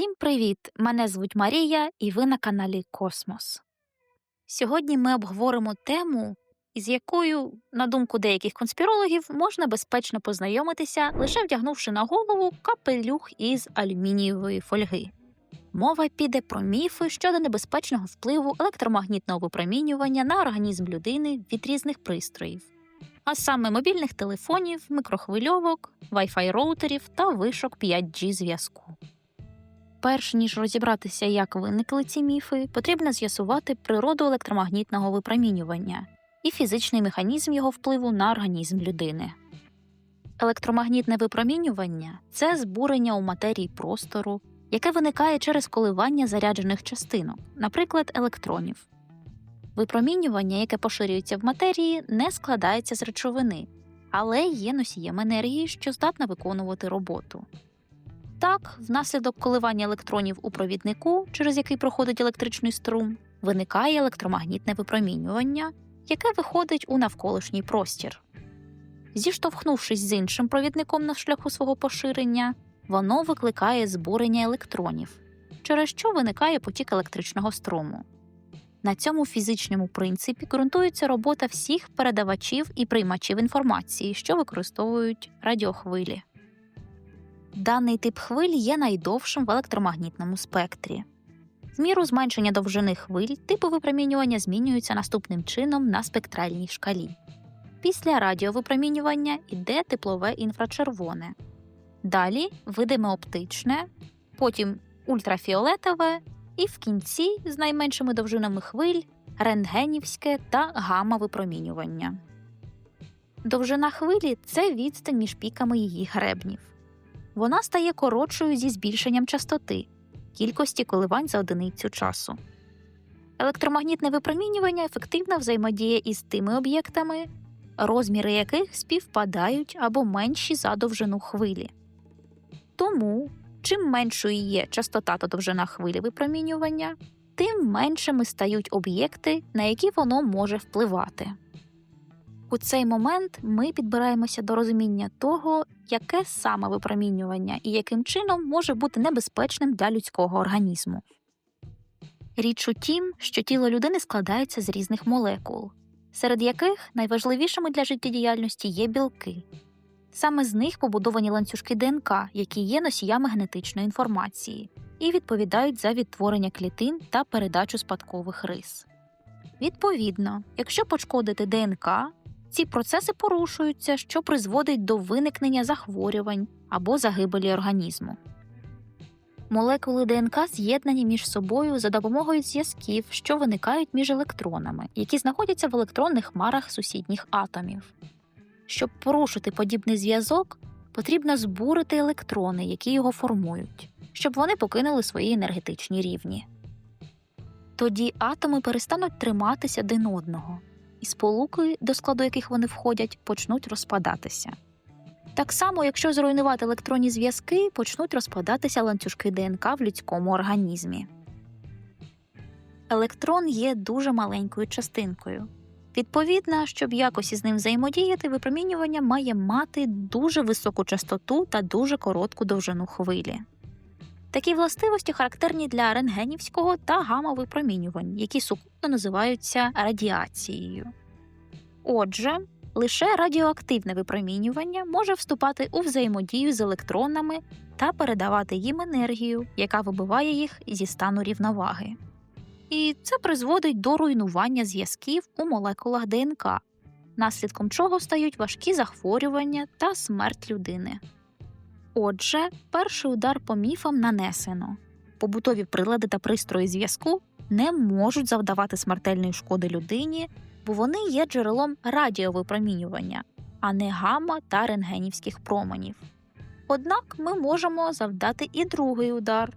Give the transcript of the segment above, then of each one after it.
Всім привіт! Мене звуть Марія, і ви на каналі Космос. Сьогодні ми обговоримо тему, із якою, на думку деяких конспірологів, можна безпечно познайомитися, лише вдягнувши на голову капелюх із алюмінієвої фольги. Мова піде про міфи щодо небезпечного впливу електромагнітного випромінювання на організм людини від різних пристроїв, а саме мобільних телефонів, микрохвильовок, Wi-Fi роутерів та вишок 5G зв'язку. Перш ніж розібратися, як виникли ці міфи, потрібно з'ясувати природу електромагнітного випромінювання і фізичний механізм його впливу на організм людини. Електромагнітне випромінювання це збурення у матерії простору, яке виникає через коливання заряджених частинок, наприклад, електронів. Випромінювання, яке поширюється в матерії, не складається з речовини, але є носієм енергії, що здатна виконувати роботу. Так, внаслідок коливання електронів у провіднику, через який проходить електричний струм, виникає електромагнітне випромінювання, яке виходить у навколишній простір. Зіштовхнувшись з іншим провідником на шляху свого поширення, воно викликає збурення електронів, через що виникає потік електричного струму. На цьому фізичному принципі ґрунтується робота всіх передавачів і приймачів інформації, що використовують радіохвилі. Даний тип хвиль є найдовшим в електромагнітному спектрі. В міру зменшення довжини хвиль типи випромінювання змінюються наступним чином на спектральній шкалі. Після радіовипромінювання йде теплове інфрачервоне, далі видиме оптичне, потім ультрафіолетове і в кінці з найменшими довжинами хвиль рентгенівське та гамма-випромінювання. Довжина хвилі це відстань між піками її гребнів вона стає коротшою зі збільшенням частоти, кількості коливань за одиницю часу. Електромагнітне випромінювання ефективно взаємодіє із тими об'єктами, розміри яких співпадають або менші за довжину хвилі. Тому, чим меншою є частота та довжина хвилі випромінювання, тим меншими стають об'єкти, на які воно може впливати. У цей момент ми підбираємося до розуміння того, яке саме випромінювання і яким чином може бути небезпечним для людського організму. Річ у тім, що тіло людини складається з різних молекул, серед яких найважливішими для життєдіяльності є білки. Саме з них побудовані ланцюжки ДНК, які є носіями генетичної інформації, і відповідають за відтворення клітин та передачу спадкових рис. Відповідно, якщо пошкодити ДНК, ці процеси порушуються, що призводить до виникнення захворювань або загибелі організму. Молекули ДНК з'єднані між собою за допомогою зв'язків, що виникають між електронами, які знаходяться в електронних хмарах сусідніх атомів. Щоб порушити подібний зв'язок, потрібно збурити електрони, які його формують, щоб вони покинули свої енергетичні рівні. Тоді атоми перестануть триматися один одного і сполуки, до складу яких вони входять, почнуть розпадатися. Так само, якщо зруйнувати електронні зв'язки, почнуть розпадатися ланцюжки ДНК в людському організмі. Електрон є дуже маленькою частинкою. Відповідно, щоб якось із ним взаємодіяти, випромінювання має мати дуже високу частоту та дуже коротку довжину хвилі. Такі властивості характерні для рентгенівського та гамма-випромінювань, які сукупно називаються радіацією. Отже, лише радіоактивне випромінювання може вступати у взаємодію з електронами та передавати їм енергію, яка вибиває їх зі стану рівноваги. І це призводить до руйнування зв'язків у молекулах ДНК, наслідком чого стають важкі захворювання та смерть людини. Отже, перший удар по міфам нанесено. Побутові прилади та пристрої зв'язку не можуть завдавати смертельної шкоди людині, бо вони є джерелом радіовипромінювання, а не гамма та рентгенівських променів. Однак ми можемо завдати і другий удар.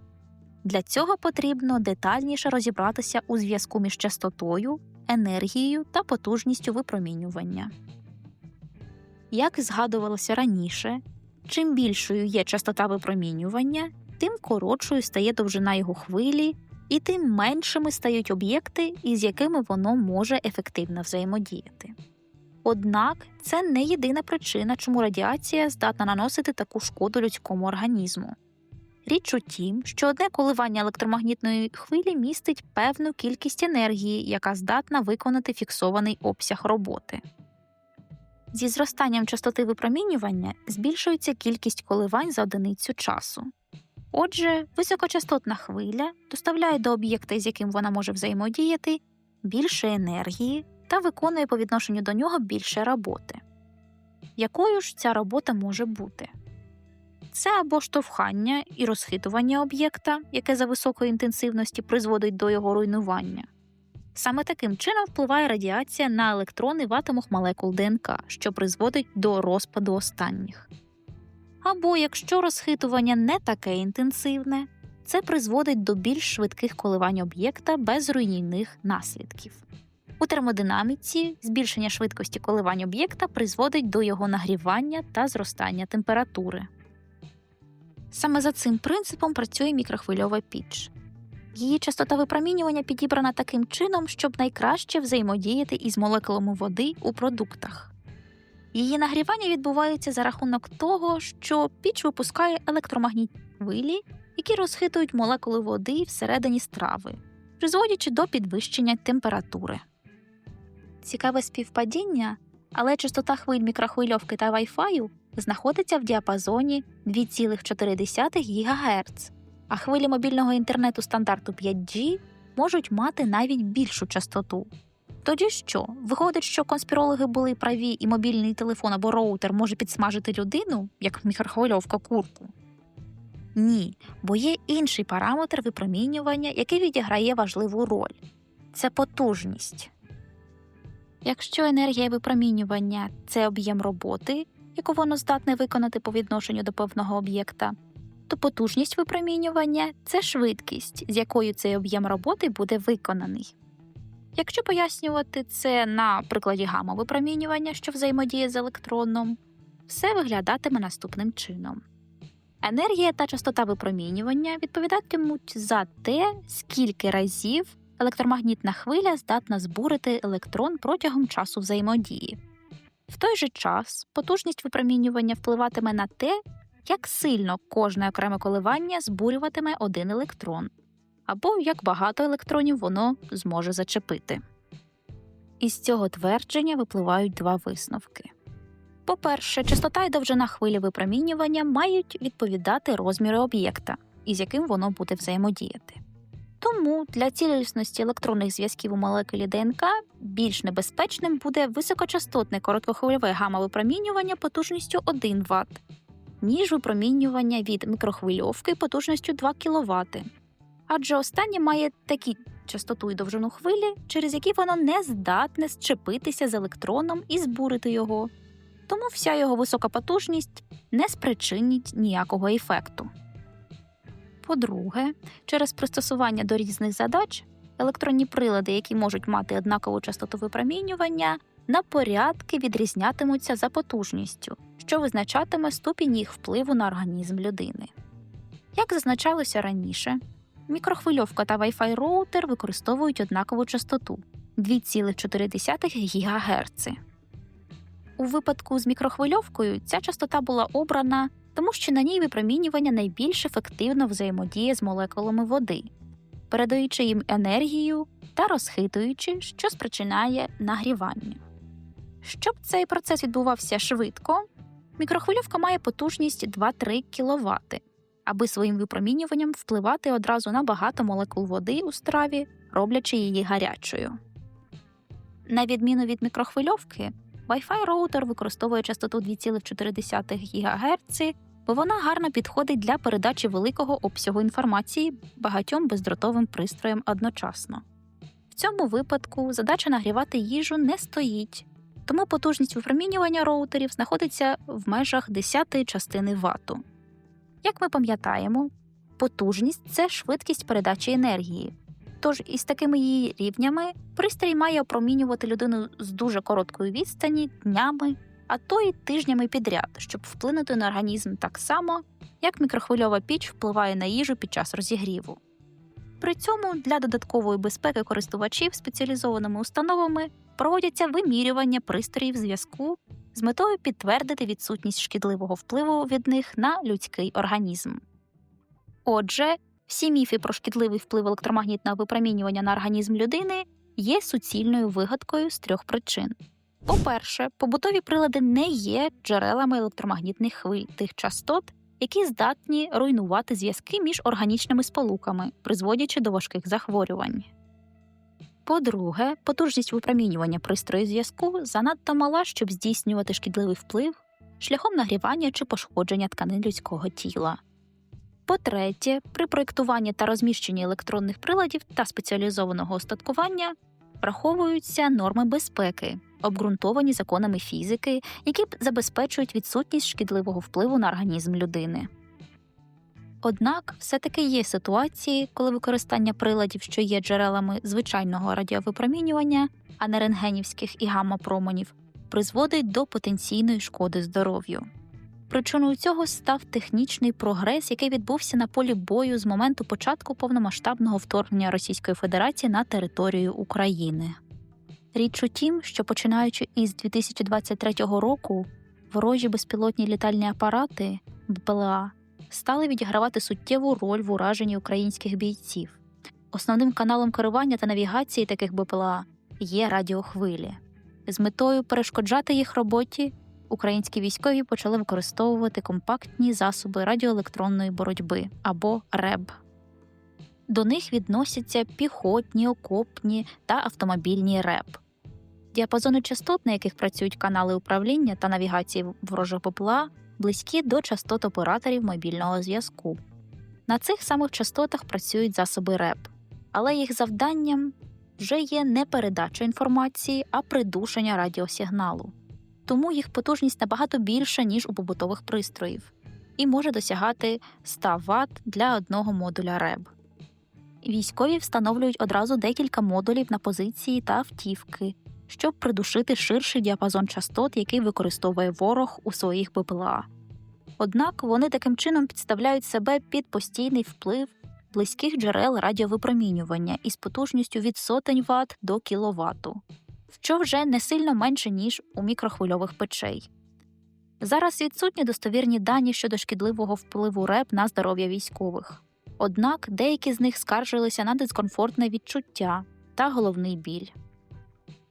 Для цього потрібно детальніше розібратися у зв'язку між частотою, енергією та потужністю випромінювання. Як згадувалося раніше, Чим більшою є частота випромінювання, тим коротшою стає довжина його хвилі, і тим меншими стають об'єкти, із якими воно може ефективно взаємодіяти. Однак це не єдина причина, чому радіація здатна наносити таку шкоду людському організму. Річ у тім, що одне коливання електромагнітної хвилі містить певну кількість енергії, яка здатна виконати фіксований обсяг роботи. Зі зростанням частоти випромінювання збільшується кількість коливань за одиницю часу. Отже, високочастотна хвиля доставляє до об'єкта, з яким вона може взаємодіяти, більше енергії та виконує по відношенню до нього більше роботи. Якою ж ця робота може бути? Це або штовхання і розхитування об'єкта, яке за високої інтенсивності призводить до його руйнування. Саме таким чином впливає радіація на електрони в атомах молекул ДНК, що призводить до розпаду останніх. Або якщо розхитування не таке інтенсивне, це призводить до більш швидких коливань об'єкта без руйнівних наслідків. У термодинаміці збільшення швидкості коливань об'єкта призводить до його нагрівання та зростання температури. Саме за цим принципом працює мікрохвильова піч. Її частота випромінювання підібрана таким чином, щоб найкраще взаємодіяти із молекулами води у продуктах. Її нагрівання відбувається за рахунок того, що піч випускає електромагнітні хвилі, які розхитують молекули води всередині страви, призводячи до підвищення температури. Цікаве співпадіння, але частота хвиль мікрохвильовки та Wi-Fi знаходиться в діапазоні 2,4 ГГц, а хвилі мобільного інтернету стандарту 5G можуть мати навіть більшу частоту. Тоді що? Виходить, що конспірологи були праві, і мобільний телефон або роутер може підсмажити людину, як мікрохвильовка курку? Ні, бо є інший параметр випромінювання, який відіграє важливу роль це потужність. Якщо енергія випромінювання це об'єм роботи, яку воно здатне виконати по відношенню до певного об'єкта, то потужність випромінювання це швидкість, з якою цей об'єм роботи буде виконаний. Якщо пояснювати це на прикладі гамма-випромінювання, що взаємодіє з електроном, все виглядатиме наступним чином. Енергія та частота випромінювання відповідатимуть за те, скільки разів електромагнітна хвиля здатна збурити електрон протягом часу взаємодії. В той же час потужність випромінювання впливатиме на те, як сильно кожне окреме коливання збурюватиме один електрон, або як багато електронів воно зможе зачепити. Із цього твердження випливають два висновки. По-перше, частота і довжина хвилі випромінювання мають відповідати розміру об'єкта, із яким воно буде взаємодіяти. Тому для цілісності електронних зв'язків у молекулі ДНК більш небезпечним буде високочастотне короткохвильове гамма-випромінювання потужністю 1 Вт, ніж випромінювання від мікрохвильовки потужністю 2 кВт. Адже останнє має такі частоту і довжину хвилі, через які воно не здатне зчепитися з електроном і збурити його, тому вся його висока потужність не спричинить ніякого ефекту. По-друге, через пристосування до різних задач електронні прилади, які можуть мати однакову частоту випромінювання, на порядки відрізнятимуться за потужністю, що визначатиме ступінь їх впливу на організм людини. Як зазначалося раніше, мікрохвильовка та Wi-Fi роутер використовують однакову частоту 2,4 ГГц. У випадку з мікрохвильовкою ця частота була обрана тому що на ній випромінювання найбільш ефективно взаємодіє з молекулами води, передаючи їм енергію та розхитуючи, що спричиняє нагрівання. Щоб цей процес відбувався швидко, мікрохвильовка має потужність 2-3 кВт, аби своїм випромінюванням впливати одразу на багато молекул води у страві, роблячи її гарячою. На відміну від мікрохвильовки, Wi-Fi роутер використовує частоту 2,4 ГГц, бо вона гарно підходить для передачі великого обсягу інформації багатьом бездротовим пристроям одночасно. В цьому випадку задача нагрівати їжу не стоїть, тому потужність випромінювання роутерів знаходиться в межах десятої частини вату. Як ми пам'ятаємо, потужність це швидкість передачі енергії. Тож із такими її рівнями пристрій має опромінювати людину з дуже короткої відстані днями, а то й тижнями підряд, щоб вплинути на організм так само, як мікрохвильова піч впливає на їжу під час розігріву. При цьому для додаткової безпеки користувачів спеціалізованими установами проводяться вимірювання пристроїв зв'язку з метою підтвердити відсутність шкідливого впливу від них на людський організм. Отже, всі міфи про шкідливий вплив електромагнітного випромінювання на організм людини є суцільною вигадкою з трьох причин. По-перше, побутові прилади не є джерелами електромагнітних хвиль тих частот, які здатні руйнувати зв'язки між органічними сполуками, призводячи до важких захворювань. По-друге, потужність випромінювання пристрою зв'язку занадто мала, щоб здійснювати шкідливий вплив шляхом нагрівання чи пошкодження тканин людського тіла. По-третє, при проєктуванні та розміщенні електронних приладів та спеціалізованого остаткування враховуються норми безпеки, обґрунтовані законами фізики, які забезпечують відсутність шкідливого впливу на організм людини. Однак все-таки є ситуації, коли використання приладів, що є джерелами звичайного радіовипромінювання, а не рентгенівських і гамма-променів, призводить до потенційної шкоди здоров'ю. Причиною цього став технічний прогрес, який відбувся на полі бою з моменту початку повномасштабного вторгнення Російської Федерації на територію України. Річ у тім, що починаючи із 2023 року, ворожі безпілотні літальні апарати БПЛА стали відігравати суттєву роль в ураженні українських бійців. Основним каналом керування та навігації таких БПЛА є радіохвилі. З метою перешкоджати їх роботі українські військові почали використовувати компактні засоби радіоелектронної боротьби або РЕБ. До них відносяться піхотні, окопні та автомобільні РЕБ. Діапазони частот, на яких працюють канали управління та навігації ворожих БПЛА, близькі до частот операторів мобільного зв'язку. На цих самих частотах працюють засоби РЕБ, але їх завданням вже є не передача інформації, а придушення радіосигналу. Тому їх потужність набагато більша, ніж у побутових пристроїв, і може досягати 100 Вт для одного модуля РЕБ. Військові встановлюють одразу декілька модулів на позиції та автівки, щоб придушити ширший діапазон частот, який використовує ворог у своїх БПЛА. Однак вони таким чином підставляють себе під постійний вплив близьких джерел радіовипромінювання із потужністю від сотень Вт до кіловату, що вже не сильно менше, ніж у мікрохвильових печей. Зараз відсутні достовірні дані щодо шкідливого впливу РЕП на здоров'я військових. Однак деякі з них скаржилися на дискомфортне відчуття та головний біль.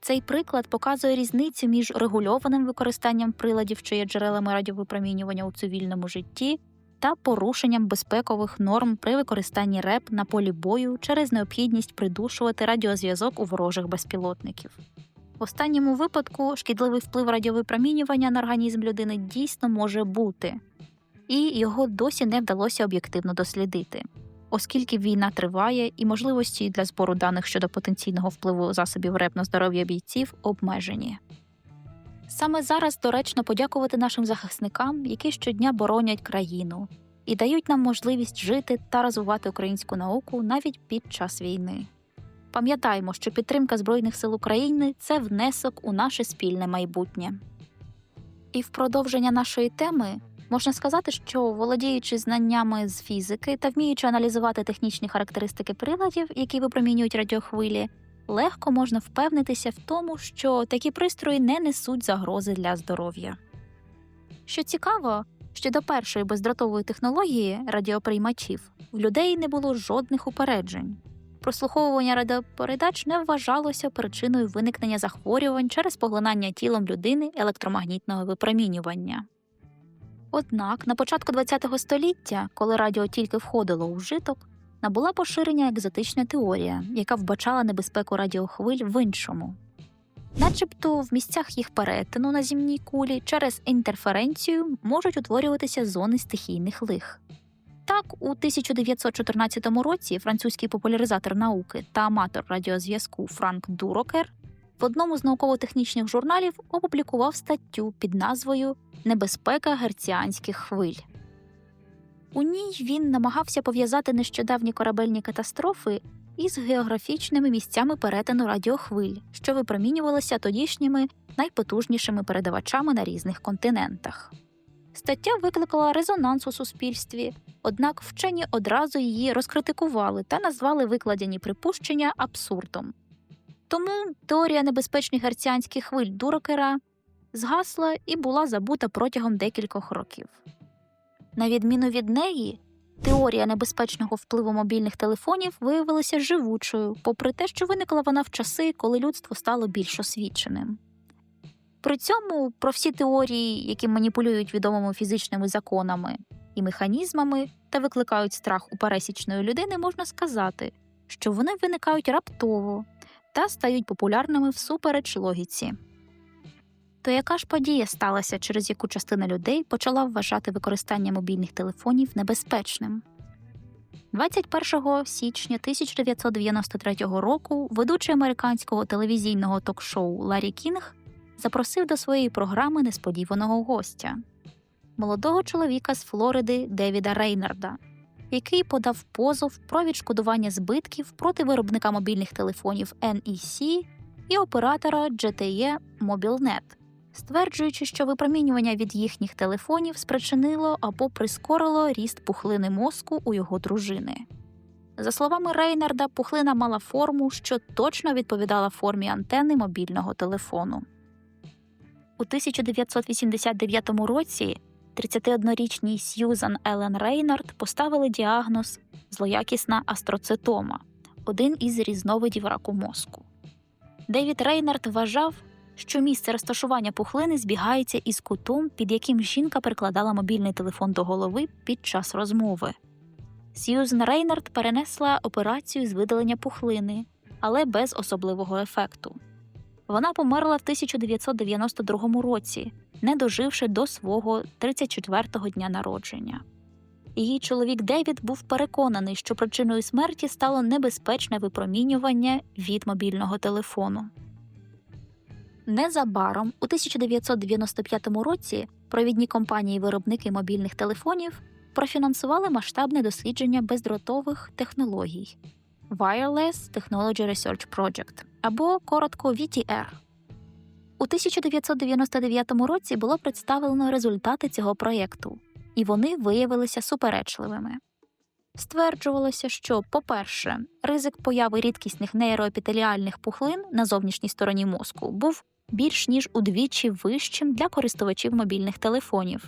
Цей приклад показує різницю між регульованим використанням приладів, що є джерелами радіовипромінювання у цивільному житті, та порушенням безпекових норм при використанні РЕП на полі бою через необхідність придушувати радіозв'язок у ворожих безпілотників. В останньому випадку шкідливий вплив радіовипромінювання на організм людини дійсно може бути, і його досі не вдалося об'єктивно дослідити оскільки війна триває і можливості для збору даних щодо потенційного впливу засобів РЕП на здоров'я бійців обмежені. Саме зараз доречно подякувати нашим захисникам, які щодня боронять країну і дають нам можливість жити та розвивати українську науку навіть під час війни. Пам'ятаємо, що підтримка Збройних сил України це внесок у наше спільне майбутнє. І в продовження нашої теми Можна сказати, що володіючи знаннями з фізики та вміючи аналізувати технічні характеристики приладів, які випромінюють радіохвилі, легко можна впевнитися в тому, що такі пристрої не несуть загрози для здоров'я. Що цікаво, що до першої бездротової технології радіоприймачів в людей не було жодних упереджень. Прослуховування радіопередач не вважалося причиною виникнення захворювань через поглинання тілом людини електромагнітного випромінювання. Однак на початку ХХ століття, коли радіо тільки входило у вжиток, набула поширення екзотична теорія, яка вбачала небезпеку радіохвиль в іншому. Начебто в місцях їх перетину на земній кулі через інтерференцію можуть утворюватися зони стихійних лих. Так, у 1914 році французький популяризатор науки та аматор радіозв'язку Франк Дурокер в одному з науково-технічних журналів опублікував статтю під назвою Небезпека герціанських хвиль. У ній він намагався пов'язати нещодавні корабельні катастрофи із географічними місцями перетину радіохвиль, що випромінювалися тодішніми найпотужнішими передавачами на різних континентах. Стаття викликала резонанс у суспільстві, однак вчені одразу її розкритикували та назвали викладені припущення абсурдом. Тому теорія небезпечних герціанських хвиль Дурокера згасла і була забута протягом декількох років. На відміну від неї, Теорія небезпечного впливу мобільних телефонів виявилася живучою, попри те, що виникла вона в часи, коли людство стало більш освіченим. При цьому про всі теорії, які маніпулюють відомими фізичними законами і механізмами та викликають страх у пересічної людини, можна сказати, що вони виникають раптово та стають популярними всупереч логіці. То яка ж подія сталася, через яку частина людей почала вважати використання мобільних телефонів небезпечним? 21 січня 1993 року ведучий американського телевізійного ток-шоу Ларі Кінг запросив до своєї програми несподіваного гостя молодого чоловіка з Флориди Девіда Рейнарда, який подав позов про відшкодування збитків проти виробника мобільних телефонів NEC і оператора GTE MobileNet, стверджуючи, що випромінювання від їхніх телефонів спричинило або прискорило ріст пухлини мозку у його дружини. За словами Рейнарда, пухлина мала форму, що точно відповідала формі антени мобільного телефону. У 1989 році 31-річній Сьюзан Елен Рейнард поставили діагноз злоякісна астроцитома, один із різновидів раку мозку. Девід Рейнард вважав, що місце розташування пухлини збігається із кутом, під яким жінка прикладала мобільний телефон до голови під час розмови. Сьюзен Рейнард перенесла операцію з видалення пухлини, але без особливого ефекту. Вона померла в 1992 році, не доживши до свого 34-го дня народження. Її чоловік Девід був переконаний, що причиною смерті стало небезпечне випромінювання від мобільного телефону. Незабаром, у 1995 році, провідні компанії виробники мобільних телефонів профінансували масштабне дослідження бездротових технологій Wireless Technology Research Project або коротко VTR. У 1999 році було представлено результати цього проєкту, і вони виявилися суперечливими. Стверджувалося, що, по-перше, ризик появи рідкісних нейроепітеліальних пухлин на зовнішній стороні мозку був більш ніж удвічі вищим для користувачів мобільних телефонів.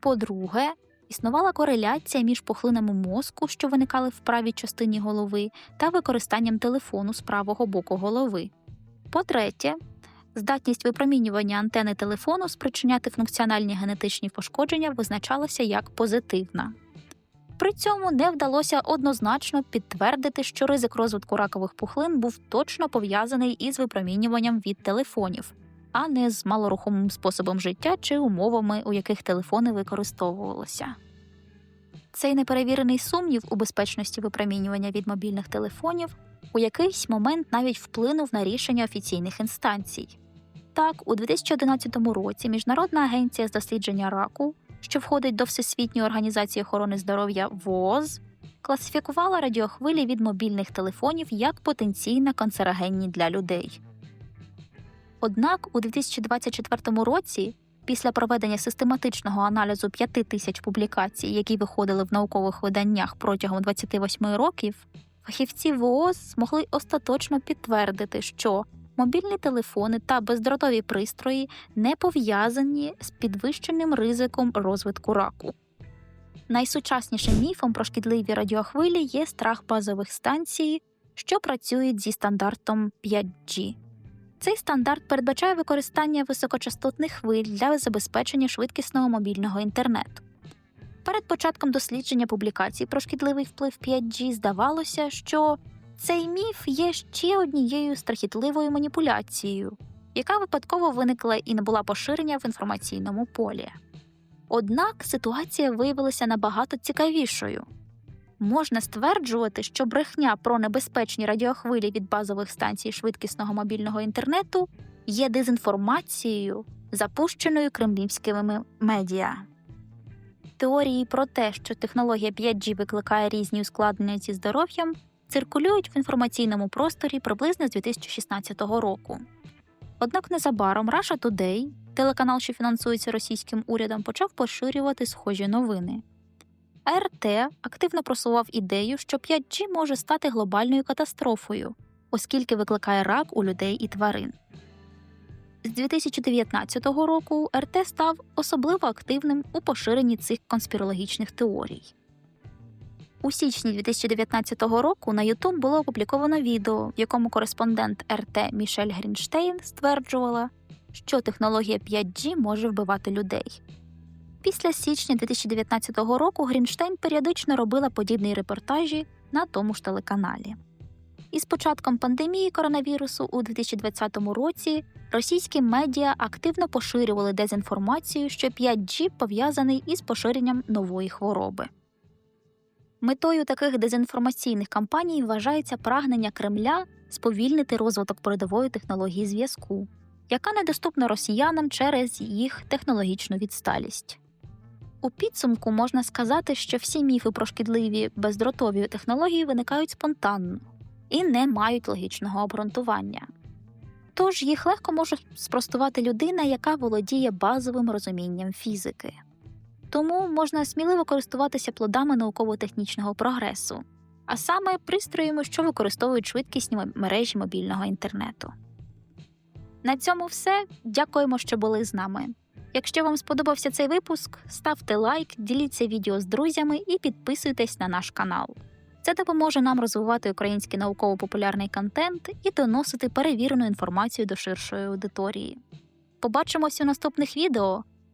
По-друге, існувала кореляція між пухлинами мозку, що виникали в правій частині голови, та використанням телефону з правого боку голови. По-третє, здатність випромінювання антени телефону спричиняти функціональні генетичні пошкодження визначалася як позитивна. При цьому не вдалося однозначно підтвердити, що ризик розвитку ракових пухлин був точно пов'язаний із випромінюванням від телефонів, а не з малорухомим способом життя чи умовами, у яких телефони використовувалися. Цей неперевірений сумнів у безпечності випромінювання від мобільних телефонів у якийсь момент навіть вплинув на рішення офіційних інстанцій. Так, у 2011 році Міжнародна агенція з дослідження раку, що входить до Всесвітньої організації охорони здоров'я ВООЗ, класифікувала радіохвилі від мобільних телефонів як потенційно канцерогенні для людей. Однак у 2024 році, після проведення систематичного аналізу 5 тисяч публікацій, які виходили в наукових виданнях протягом 28 років, фахівці ВООЗ змогли остаточно підтвердити, що мобільні телефони та бездротові пристрої не пов'язані з підвищеним ризиком розвитку раку. Найсучаснішим міфом про шкідливі радіохвилі є страх базових станцій, що працюють зі стандартом 5G. Цей стандарт передбачає використання високочастотних хвиль для забезпечення швидкісного мобільного інтернету. Перед початком дослідження публікацій про шкідливий вплив 5G здавалося, що цей міф є ще однією страхітливою маніпуляцією, яка випадково виникла і не була поширення в інформаційному полі. Однак ситуація виявилася набагато цікавішою. Можна стверджувати, що брехня про небезпечні радіохвилі від базових станцій швидкісного мобільного інтернету є дезінформацією, запущеною кремлівськими медіа. Теорії про те, що технологія 5G викликає різні ускладнення зі здоров'ям, циркулюють в інформаційному просторі приблизно з 2016 року. Однак незабаром Russia Today, телеканал, що фінансується російським урядом, почав поширювати схожі новини. АРТ активно просував ідею, що 5G може стати глобальною катастрофою, оскільки викликає рак у людей і тварин. З 2019 року РТ став особливо активним у поширенні цих конспірологічних теорій. У січні 2019 року на YouTube було опубліковано відео, в якому кореспондент РТ Мішель Грінштейн стверджувала, що технологія 5G може вбивати людей. Після січня 2019 року Грінштейн періодично робила подібні репортажі на тому ж телеканалі. І з початком пандемії коронавірусу у 2020 році російські медіа активно поширювали дезінформацію, що 5G пов'язаний із поширенням нової хвороби. Метою таких дезінформаційних кампаній вважається прагнення Кремля сповільнити розвиток передової технології зв'язку, яка недоступна росіянам через їх технологічну відсталість. У підсумку можна сказати, що всі міфи про шкідливі бездротові технології виникають спонтанно і не мають логічного обґрунтування. Тож їх легко може спростувати людина, яка володіє базовим розумінням фізики. Тому можна сміливо користуватися плодами науково-технічного прогресу, а саме пристроями, що використовують швидкісні мережі мобільного інтернету. На цьому все. Дякуємо, що були з нами. Якщо вам сподобався цей випуск, ставте лайк, діліться відео з друзями і підписуйтесь на наш канал. Це допоможе нам розвивати український науково-популярний контент і доносити перевірену інформацію до ширшої аудиторії. Побачимось у наступних відео.